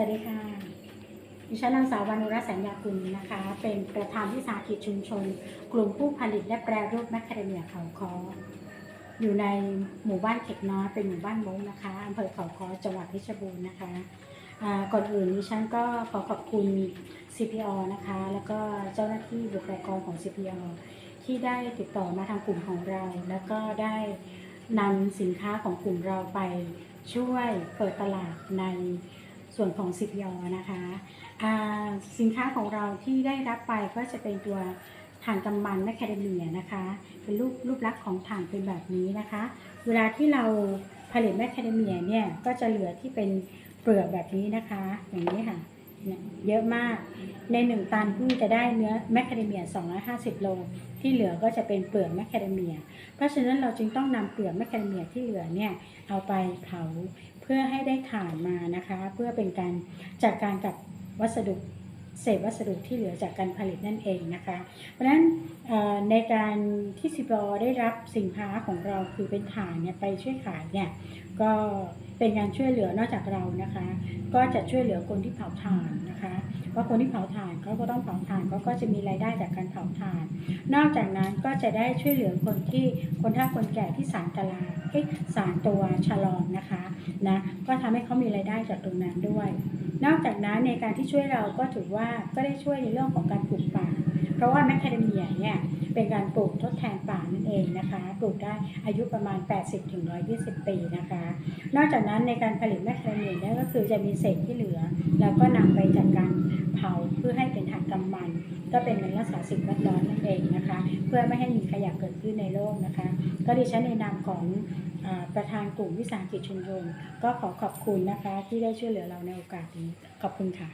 วัสดีค่ะ ดิฉันนางสาววานุรัตน์สัญญากุลนะคะ เป็นประธานวิสาหกิจชุมชน กลุ่มผู้ผลิตและแปรรูปแมคคาเดเมียเขาคออยู่ในหมู่บ้านเข็กน้อยเป็นหมู่บ้านมงนะคะอำเภอเขาคอจังหวัดเพชรบูรณ์นะคะอ่าก่อนอื่นดิฉันก็ขอขอบคุณ CPO นะคะ แล้วก็เจ้าหน้าที่บุคลากรของ CPO ที่ได้ติดต่อมาทางกลุ่มของเรา แล้วก็ได้นำสินค้าของกลุ่มเราไปช่วยเปิดตลาดใน ส่วนของ CPO นะคะอ่าสินค้าของเราที่ได้รับไปก็จะเป็นตัวถ่านกำมันแมคคาเดเมียนะคะ เป็นรูปรูปลักษณ์ของถ่านเป็นแบบนี้นะคะ เวลาที่เราผลิตแมคคาเดเมียเนี่ยก็จะเหลือที่เป็นเปลือกแบบนี้นะคะ อย่างนี้ค่ะเยอะมากในหนึ่งตันพิ่งจะได้เนื้อแมคคาเดเมีย 250 โล ที่เหลือก็จะเป็นเปลือกแมคคาเดเมีย เพราะฉะนั้นเราจึงต้องนำเปลือกแมคคาเดเมียที่เหลือเนี่ยเอาไปเผา เพื่อให้ได้ฐานมานะคะ เพื่อเป็นการจัดการกับวัสดุ เศษวัสดุที่เหลือจากการผลิตนั่นเองนะคะ เพราะฉะนั้นในการที่ซิบอได้รับสินค้าของเราคือเป็นถ่านเนี่ยไปช่วยขายเนี่ยก็เป็นการช่วยเหลือนอกจากเรานะคะ ก็จะช่วยเหลือคนที่เผาถ่านนะคะว่าคนที่เผาถ่านเขาก็ต้องเผาถ่านเขาก็จะมีรายได้จากการเผาถ่าน นอกจากนั้นก็จะได้ช่วยเหลือคนที่คนเฒ่าคนแก่ที่สารตลาดสารตัวชะลอมนะคะนะก็ทำให้เขามีรายได้จากตรงนั้นด้วย นอกจากนั้นในการที่ช่วยเราก็ถือว่าก็ได้ช่วยในเรื่องของการปลูกป่า เพราะว่าแมคคาเดเมียเนี่ยเป็นการปลูกทดแทนป่านั่นเองนะคะ ปลูกได้อายุประมาณ 80-120ถึง120ปีนะคะ นอกจากนั้นในการผลิตแมคคาเดเมียเนี่ยก็คือจะมีเศษที่เหลือ แล้วก็นำไปจัดการเผาเพื่อให้เป็นถ่านกำมัน ก็เป็นการรักษาสิ่งแวดล้อมนั่น เองนะคะ เพื่อไม่ให้มีขยะเกิดขึ้นในโลกนะคะ ก็ดิฉันในนามของอประธานกลุ่มวิสาหกิจชุมชนก็ขอขอบคุณนะคะ ที่ได้ช่วยเหลือเราในโอกาสนี้ขอบคุณค่ะ